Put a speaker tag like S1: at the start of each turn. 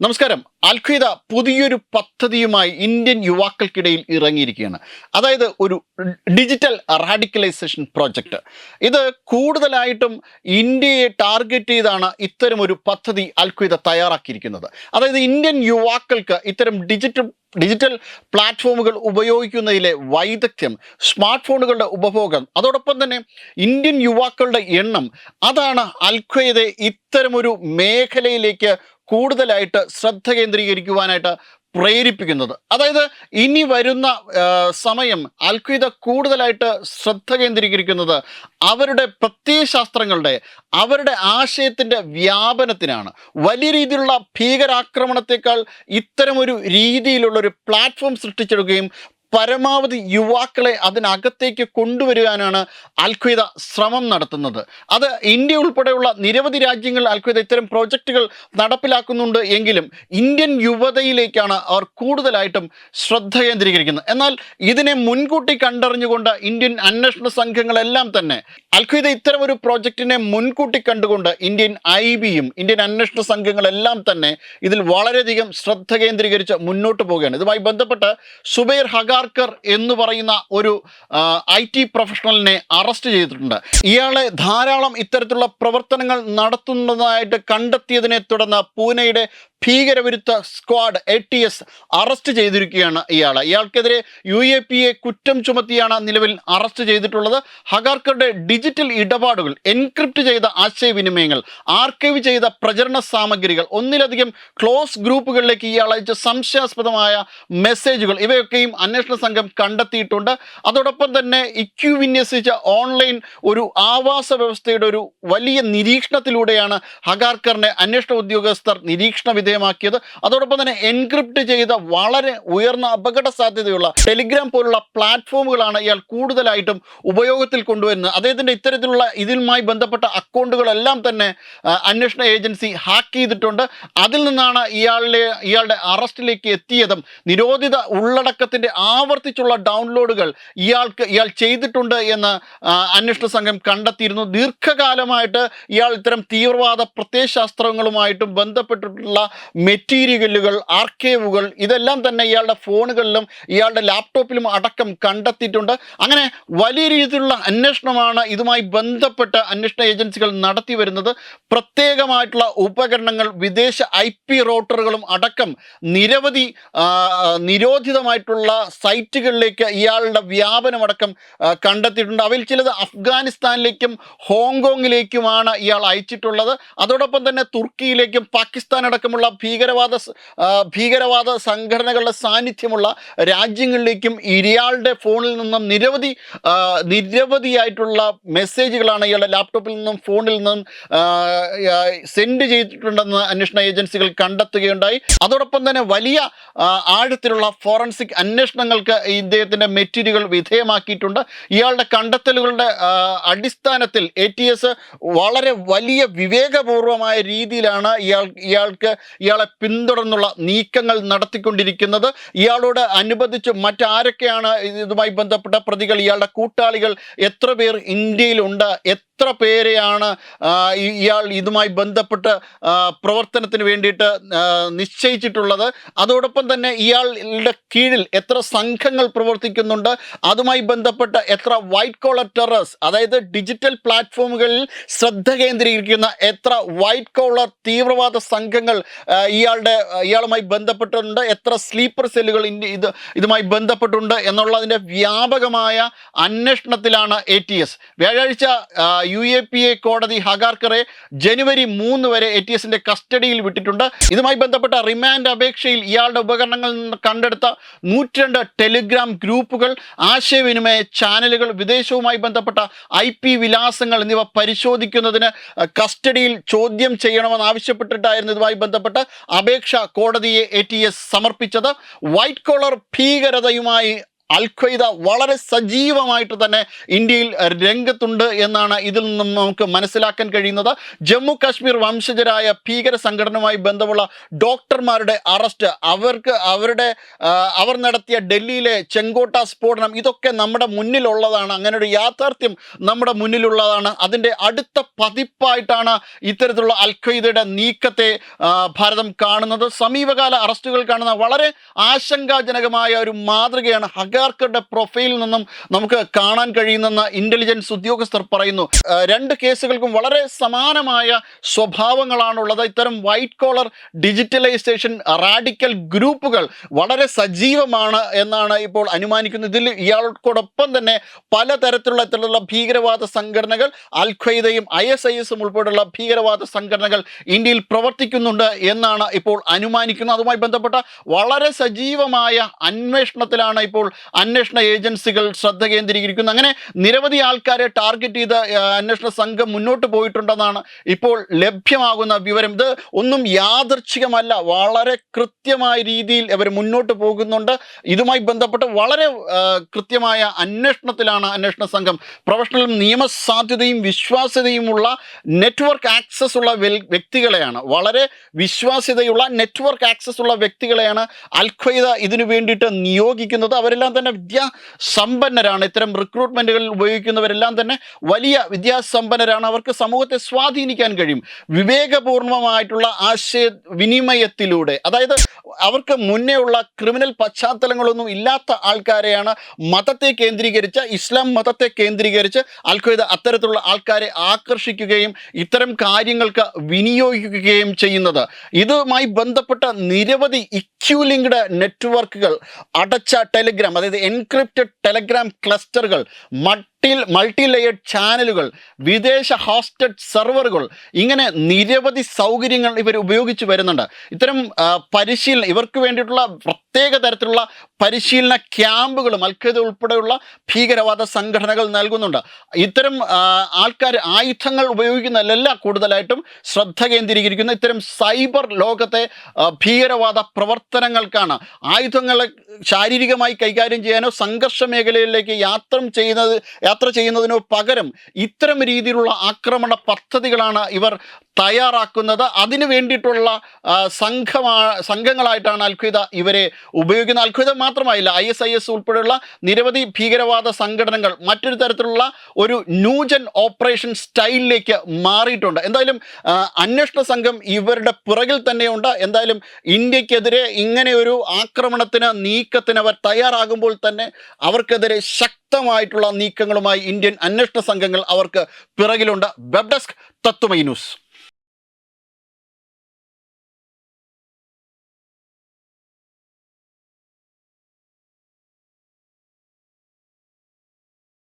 S1: നമസ്കാരം. അൽഖ്വയ്ദ പുതിയൊരു പദ്ധതിയുമായി ഇന്ത്യൻ യുവാക്കൾക്കിടയിൽ ഇറങ്ങിയിരിക്കുകയാണ്. അതായത് ഒരു ഡിജിറ്റൽ റാഡിക്കലൈസേഷൻ പ്രോജക്റ്റ് ഇത് കൂടുതലായിട്ടും ഇന്ത്യയെ ടാർഗറ്റ് ചെയ്താണ് ഇത്തരം ഒരു പദ്ധതി അൽഖ്വയ്ദ തയ്യാറാക്കിയിരിക്കുന്നത്. അതായത് ഇന്ത്യൻ യുവാക്കൾക്ക് ഇത്തരം ഡിജിറ്റൽ ഡിജിറ്റൽ പ്ലാറ്റ്ഫോമുകൾ ഉപയോഗിക്കുന്നതിലെ വൈദഗ്ധ്യം സ്മാർട്ട് ഫോണുകളുടെ ഉപഭോഗം അതോടൊപ്പം തന്നെ ഇന്ത്യൻ യുവാക്കളുടെ എണ്ണം അതാണ് അൽഖ്വയ്ദയെ ഇത്തരമൊരു മേഖലയിലേക്ക് കൂടുതലായിട്ട് ശ്രദ്ധ കേന്ദ്രീകരിക്കുവാനായിട്ട് പ്രേരിപ്പിക്കുന്നത്. അതായത് ഇനി വരുന്ന സമയം അൽഖ്വയ്ദ കൂടുതലായിട്ട് ശ്രദ്ധ കേന്ദ്രീകരിക്കുന്നത് അവരുടെ പ്രത്യയശാസ്ത്രങ്ങളുടെ അവരുടെ ആശയത്തിന്റെ വ്യാപനത്തിനാണ്. വലിയ രീതിയിലുള്ള ഭീകരാക്രമണത്തെക്കാൾ ഇത്തരമൊരു രീതിയിലുള്ളൊരു പ്ലാറ്റ്ഫോം സൃഷ്ടിച്ചെടുക്കുകയും പരമാവധി യുവാക്കളെ അതിനകത്തേക്ക് കൊണ്ടുവരുവാനാണ് അൽഖ്വയ്ദ ശ്രമം നടത്തുന്നത്. അത് ഇന്ത്യ ഉൾപ്പെടെയുള്ള നിരവധി രാജ്യങ്ങൾ അൽഖ്വയ്ദ ഇത്തരം പ്രോജക്റ്റുകൾ നടപ്പിലാക്കുന്നുണ്ട് എങ്കിലും ഇന്ത്യൻ യുവതയിലേക്കാണ് അവർ കൂടുതലായിട്ടും ശ്രദ്ധ കേന്ദ്രീകരിക്കുന്നത്. എന്നാൽ ഇതിനെ മുൻകൂട്ടി കണ്ടറിഞ്ഞുകൊണ്ട് ഇന്ത്യൻ അന്വേഷണ സംഘങ്ങളെല്ലാം തന്നെ അൽഖ്വയ്ദ ഇത്തരം ഒരു പ്രോജക്റ്റിനെ മുൻകൂട്ടി കണ്ടുകൊണ്ട് ഇന്ത്യൻ ഐ ബിയും ഇന്ത്യൻ അന്വേഷണ സംഘങ്ങളെല്ലാം തന്നെ ഇതിൽ വളരെയധികം ശ്രദ്ധ കേന്ദ്രീകരിച്ച് മുന്നോട്ട് പോവുകയാണ്. ഇതുമായി ബന്ധപ്പെട്ട് സുബൈർ ഹഗാർക്കർ എന്ന് പറയുന്ന ഒരു ഐ ടി പ്രൊഫഷണലിനെ അറസ്റ്റ് ചെയ്തിട്ടുണ്ട്. ഇയാളെ ധാരാളം ഇത്തരത്തിലുള്ള പ്രവർത്തനങ്ങൾ നടത്തുന്നതായിട്ട് കണ്ടെത്തിയതിനെ തുടർന്ന് പൂനെയുടെ ഭീകരവിരുദ്ധ squad A T S arrest ചെയ്തിരിക്കുകയാണ് ഇയാൾ ഇയാൾക്കെതിരെ യു എ പി എ കുറ്റം ചുമത്തിയാണ് നിലവിൽ അറസ്റ്റ് ചെയ്തിട്ടുള്ളത്. ഹഗാർക്കറുടെ ഡിജിറ്റൽ ഇടപാടുകൾ എൻക്രിപ്റ്റ് ചെയ്ത ആശയവിനിമയങ്ങൾ ആർക്കൈവ് ചെയ്ത പ്രചരണ സാമഗ്രികൾ ഒന്നിലധികം ക്ലോസ് ഗ്രൂപ്പുകളിലേക്ക് ഇയാൾ അയച്ച സംശയാസ്പദമായ മെസ്സേജുകൾ ഇവയൊക്കെയും അന്വേഷണ സംഘം കണ്ടെത്തിയിട്ടുണ്ട്. അതോടൊപ്പം തന്നെ ഇക്യു വിന്യസിച്ച ഓൺലൈൻ ഒരു ആവാസ വ്യവസ്ഥയുടെ ഒരു വലിയ നിരീക്ഷണത്തിലൂടെയാണ് ഹഗാർക്കറിനെ അന്വേഷണ ഉദ്യോഗസ്ഥർ നിരീക്ഷണ വിധേയമാക്കിയത് അതോടൊപ്പം തന്നെ എൻക്രിപ്റ്റ് ചെയ്ത വളരെ ഉയർന്ന അപകട സാധ്യതയുള്ള ടെലിഗ്രാം പോലുള്ള പ്ലാറ്റ്ഫോമുകളാണ് ഇയാൾ കൂടുതലായിട്ടും ഉപയോഗത്തിൽ കൊണ്ടുവരുന്നത്. അദ്ദേഹത്തിന്റെ ഇത്തരത്തിലുള്ള ഇതിലുമായി ബന്ധപ്പെട്ട അക്കൗണ്ടുകളെല്ലാം തന്നെ അന്വേഷണ ഏജൻസി ഹാക്ക് ചെയ്തിട്ടുണ്ട്. അതിൽ നിന്നാണ് ഇയാളിലെ ഇയാളുടെ അറസ്റ്റിലേക്ക് എത്തിയതും നിരോധിത ഉള്ളടക്കത്തിന്റെ ആവർത്തിച്ചുള്ള ഡൗൺലോഡുകൾ ഇയാൾക്ക് ഇയാൾ ചെയ്തിട്ടുണ്ട് എന്ന് അന്വേഷണ സംഘം കണ്ടെത്തിയിരുന്നു. ദീർഘകാലമായിട്ട് ഇയാൾ ഇത്തരം തീവ്രവാദ പ്രത്യയശാസ്ത്രങ്ങളുമായിട്ടും ബന്ധപ്പെട്ടിട്ടുള്ള മെറ്റീരിയലുകൾ ആർക്കേവുകൾ ഇതെല്ലാം തന്നെ ഇയാളുടെ ഫോണുകളിലും ഇയാളുടെ ലാപ്ടോപ്പിലും അടക്കം കണ്ടെത്തിയിട്ടുണ്ട്. അങ്ങനെ വലിയ രീതിയിലുള്ള അന്വേഷണമാണ് ഇതുമായി ബന്ധപ്പെട്ട അന്വേഷണ ഏജൻസികൾ നടത്തി വരുന്നത്. പ്രത്യേകമായിട്ടുള്ള ഉപകരണങ്ങൾ വിദേശ ഐ പി റോട്ടറുകളും അടക്കം നിരവധി നിരോധിതമായിട്ടുള്ള സൈറ്റുകളിലേക്ക് ഇയാളുടെ വ്യാപനമടക്കം കണ്ടെത്തിയിട്ടുണ്ട്. അവയിൽ ചിലത് അഫ്ഗാനിസ്ഥാനിലേക്കും ഹോങ്കോങ്ങിലേക്കുമാണ് ഇയാൾ അയച്ചിട്ടുള്ളത്. അതോടൊപ്പം തന്നെ തുർക്കിയിലേക്കും പാകിസ്ഥാൻ ഭീകരവാദ ഭീകരവാദ സംഘടനകളുടെ സാന്നിധ്യമുള്ള രാജ്യങ്ങളിലേക്കും ഇയാളുടെ ഫോണിൽ നിന്നും നിരവധി നിരവധിയായിട്ടുള്ള മെസ്സേജുകളാണ് ഇയാളുടെ ലാപ്ടോപ്പിൽ നിന്നും ഫോണിൽ നിന്നും സെൻഡ് ചെയ്തിട്ടുണ്ടെന്ന് അന്വേഷണ ഏജൻസികൾ കണ്ടെത്തുകയുണ്ടായി. അതോടൊപ്പം തന്നെ വലിയ ആഴത്തിലുള്ള ഫോറൻസിക് അന്വേഷണങ്ങൾക്ക് ഇദ്ദേഹത്തിന്റെ മെറ്റീരിയലുകൾ വിധേയമാക്കിയിട്ടുണ്ട്. ഇയാളുടെ കണ്ടെത്തലുകളുടെ അടിസ്ഥാനത്തിൽ എ വളരെ വലിയ വിവേകപൂർവമായ രീതിയിലാണ് ഇയാൾ ഇയാൾക്ക് ഇയാളെ പിന്തുടർന്നുള്ള നീക്കങ്ങൾ നടത്തിക്കൊണ്ടിരിക്കുന്നത്. ഇയാളോട് അനുബന്ധിച്ച് മറ്റാരൊക്കെയാണ് ഇതുമായി ബന്ധപ്പെട്ട പ്രതികൾ? ഇയാളുടെ കൂട്ടാളികൾ എത്ര പേർ ഇന്ത്യയിലുണ്ട്? എത്ര പേരെയാണ് ഇയാൾ ഇതുമായി ബന്ധപ്പെട്ട് പ്രവർത്തനത്തിന് വേണ്ടിയിട്ട് നിശ്ചയിച്ചിട്ടുള്ളത്? അതോടൊപ്പം തന്നെ ഇയാളുടെ കീഴിൽ എത്ര സംഘങ്ങൾ പ്രവർത്തിക്കുന്നുണ്ട്? അതുമായി ബന്ധപ്പെട്ട് എത്ര വൈറ്റ് കോളർ ടെറസ് അതായത് ഡിജിറ്റൽ പ്ലാറ്റ്ഫോമുകളിൽ ശ്രദ്ധ കേന്ദ്രീകരിക്കുന്ന എത്ര വൈറ്റ് കോളർ തീവ്രവാദ സംഘങ്ങൾ ഇയാളുടെ ഇയാളുമായി ബന്ധപ്പെട്ടിട്ടുണ്ട്. എത്ര സ്ലീപ്പർ സെല്ലുകൾ ഇത് ഇതുമായി ബന്ധപ്പെട്ടുണ്ട് എന്നുള്ളതിന്റെ വ്യാപകമായ അന്വേഷണത്തിലാണ് എ ടി എസ് വ്യാഴാഴ്ച യു എ പി എ കോടതി ഹഗാർക്കറെ ജനുവരി മൂന്ന് വരെ എ ടി എസിന്റെ കസ്റ്റഡിയിൽ വിട്ടിട്ടുണ്ട്. ഇതുമായി ബന്ധപ്പെട്ട റിമാൻഡ് അപേക്ഷയിൽ ഇയാളുടെ ഉപകരണങ്ങളിൽ നിന്ന് കണ്ടെടുത്ത നൂറ്റിരണ്ട് ടെലിഗ്രാം ഗ്രൂപ്പുകൾ ആശയവിനിമയ ചാനലുകൾ വിദേശവുമായി ബന്ധപ്പെട്ട ഐ പി വിലാസങ്ങൾ എന്നിവ പരിശോധിക്കുന്നതിന് കസ്റ്റഡിയിൽ ചോദ്യം ചെയ്യണമെന്ന് ആവശ്യപ്പെട്ടിട്ടായിരുന്നു ഇതുമായി ബന്ധപ്പെട്ട അപേക്ഷ കോടതിയെ എ സമർപ്പിച്ചത്. വൈറ്റ് കോളർ ഭീകരതയുമായി അൽ വളരെ സജീവമായിട്ട് തന്നെ ഇന്ത്യയിൽ രംഗത്തുണ്ട് എന്നാണ് ഇതിൽ നിന്നും നമുക്ക് മനസ്സിലാക്കാൻ കഴിയുന്നത്. ജമ്മു കാശ്മീർ വംശജരായ ഭീകര സംഘടനയുമായി ബന്ധമുള്ള ഡോക്ടർമാരുടെ അറസ്റ്റ് അവർക്ക് അവരുടെ അവർ നടത്തിയ ഡൽഹിയിലെ ചെങ്കോട്ട സ്ഫോടനം ഇതൊക്കെ നമ്മുടെ മുന്നിലുള്ളതാണ്. അങ്ങനെ ഒരു യാഥാർത്ഥ്യം നമ്മുടെ മുന്നിലുള്ളതാണ്. അതിന്റെ അടുത്ത പതിപ്പായിട്ടാണ് ഇത്തരത്തിലുള്ള അൽ നീക്കത്തെ ഭാരതം കാണുന്നത്. സമീപകാല അറസ്റ്റുകൾ കാണുന്ന വളരെ ആശങ്കാജനകമായ ഒരു മാതൃകയാണ് ഹഗാർക്കറുടെ പ്രൊഫൈലിൽ നിന്നും നമുക്ക് കാണാൻ കഴിയുന്നെന്ന് ഇന്റലിജൻസ് ഉദ്യോഗസ്ഥർ പറയുന്നു. രണ്ട് കേസുകൾക്കും വളരെ സമാനമായ സ്വഭാവങ്ങളാണുള്ളത്. ഇത്തരം വൈറ്റ് കോളർ ഡിജിറ്റലൈസേഷൻ റാഡിക്കൽ ഗ്രൂപ്പുകൾ വളരെ സജീവമാണ് എന്നാണ് ഇപ്പോൾ അനുമാനിക്കുന്നത്. ഇതിൽ ഇയാൾക്കോടൊപ്പം തന്നെ പലതരത്തിലുള്ള ഇത്തരത്തിലുള്ള ഭീകരവാദ സംഘടനകൾ അൽ ഖ്വയ്ദയും ഐ എസ് ഐ എസും ഉൾപ്പെടെയുള്ള ഭീകരവാദ സംഘടനകൾ ഇന്ത്യയിൽ പ്രവർത്തിക്കുന്നുണ്ട് എന്നാണ് ഇപ്പോൾ അനുമാനിക്കുന്നത്. അതുമായി ബന്ധപ്പെട്ട വളരെ സജീവമായ അന്വേഷണത്തിലാണ് ഇപ്പോൾ അന്വേഷണ ഏജൻസികൾ ശ്രദ്ധ കേന്ദ്രീകരിക്കുന്നു. അങ്ങനെ നിരവധി ആൾക്കാരെ ടാർഗറ്റ് ചെയ്ത് അന്വേഷണ സംഘം മുന്നോട്ട് പോയിട്ടുണ്ടെന്നാണ് ഇപ്പോൾ ലഭ്യമാകുന്ന വിവരം. ഇത് ഒന്നും യാദർച്ഛികമല്ല വളരെ കൃത്യമായ രീതിയിൽ അവർ മുന്നോട്ട് പോകുന്നുണ്ട്. ഇതുമായി ബന്ധപ്പെട്ട് വളരെ കൃത്യമായ അന്വേഷണത്തിലാണ് അന്വേഷണ സംഘം. പ്രൊഫഷണൽ നിയമസാധ്യതയും വിശ്വാസ്യതയുമുള്ള നെറ്റ്വർക്ക് ആക്സസ് ഉള്ള വ്യക്തികളെയാണ്. വളരെ വിശ്വാസ്യതയുള്ള നെറ്റ്വർക്ക് ആക്സസ് ഉള്ള വ്യക്തികളെയാണ് അൽ ഇതിനു വേണ്ടിയിട്ട് നിയോഗിക്കുന്നത്. അവരെല്ലാം തന്നെ വിദ്യാസമ്പന്നരാണ്. ഇത്തരം റിക്രൂട്ട്മെന്റുകളിൽ ഉപയോഗിക്കുന്നവരെല്ലാം തന്നെ വലിയ വിദ്യാസമ്പന്നരാണ്. അവർക്ക് സമൂഹത്തെ സ്വാധീനിക്കാൻ കഴിയും. വിവേകപൂർണമായിട്ടുള്ള ആശയ വിനിമയത്തിലൂടെ. അതായത് അവർക്ക് മുന്നേ ഉള്ള ക്രിമിനൽ പശ്ചാത്തലങ്ങളൊന്നും ഇല്ലാത്ത ആൾക്കാരെയാണ് മതത്തെ കേന്ദ്രീകരിച്ച് ഇസ്ലാം മതത്തെ കേന്ദ്രീകരിച്ച് അൽ ഖ്വയ്ദ അത്തരത്തിലുള്ള ആൾക്കാരെ ആകർഷിക്കുകയും ഇത്തരം കാര്യങ്ങൾക്ക് വിനിയോഗിക്കുകയും ചെയ്യുന്നത്. ഇതുമായി ബന്ധപ്പെട്ട നിരവധി ഇക്യൂ ലിങ്ക്ഡ് നെറ്റ്വർക്കുകൾ അടച്ച ടെലിഗ്രാം അതായത് എൻക്രിപ്റ്റഡ് ടെലിഗ്രാം ക്ലസ്റ്ററുകൾ മൾട്ടി മൾട്ടി ലെയർഡ് ചാനലുകൾ വിദേശ ഹോസ്റ്റഡ് സെർവറുകൾ ഇങ്ങനെ നിരവധി സൗകര്യങ്ങൾ ഇവർ ഉപയോഗിച്ച് വരുന്നുണ്ട്. ഇത്തരം പരിശീലനം ഇവർക്ക് വേണ്ടിയിട്ടുള്ള പ്രത്യേക തരത്തിലുള്ള പരിശീലന ക്യാമ്പുകളും അൽഖയ്ദ ഉൾപ്പെടെയുള്ള ഭീകരവാദ സംഘടനകൾ നൽകുന്നുണ്ട്. ഇത്തരം ആൾക്കാർ ആയുധങ്ങൾ ഉപയോഗിക്കുന്നതിലല്ല കൂടുതലായിട്ടും ശ്രദ്ധ കേന്ദ്രീകരിക്കുന്ന ഇത്തരം സൈബർ ലോകത്തെ ഭീകരവാദ പ്രവർത്തനങ്ങൾക്കാണ്. ആയുധങ്ങളെ ശാരീരികമായി കൈകാര്യം ചെയ്യാനോ സംഘർഷ മേഖലയിലേക്ക് യാത്ര ചെയ്യുന്നത് യാത്ര ചെയ്യുന്നതിന് പകരം ഇത്തരം രീതിയിലുള്ള ആക്രമണ പദ്ധതികളാണ് ഇവർ തയ്യാറാക്കുന്നത്. അതിനു വേണ്ടിയിട്ടുള്ള സംഘമാ സംഘങ്ങളായിട്ടാണ് അൽഖ്വയ്ദ ഇവരെ ഉപയോഗിക്കുന്നത്. അൽഖ്വയ്ദ മാത്രമായില്ല ഐ എസ് ഐ എസ് ഉൾപ്പെടെയുള്ള നിരവധി ഭീകരവാദ സംഘടനകൾ മറ്റൊരു തരത്തിലുള്ള ഒരു ന്യൂജൻ ഓപ്പറേഷൻ സ്റ്റൈലിലേക്ക് മാറിയിട്ടുണ്ട്. എന്തായാലും അന്വേഷണ സംഘം ഇവരുടെ പിറകിൽ തന്നെയുണ്ട്. എന്തായാലും ഇന്ത്യക്കെതിരെ ഇങ്ങനെ ഒരു ആക്രമണത്തിന് നീക്കത്തിന് അവർ തയ്യാറാകുമ്പോൾ തന്നെ അവർക്കെതിരെ ശക്തമായിട്ടുള്ള നീക്കങ്ങളുമായി ഇന്ത്യൻ അന്വേഷണ സംഘങ്ങൾ അവർക്ക് പിറകിലുണ്ട്. Web desk Tatwamayi news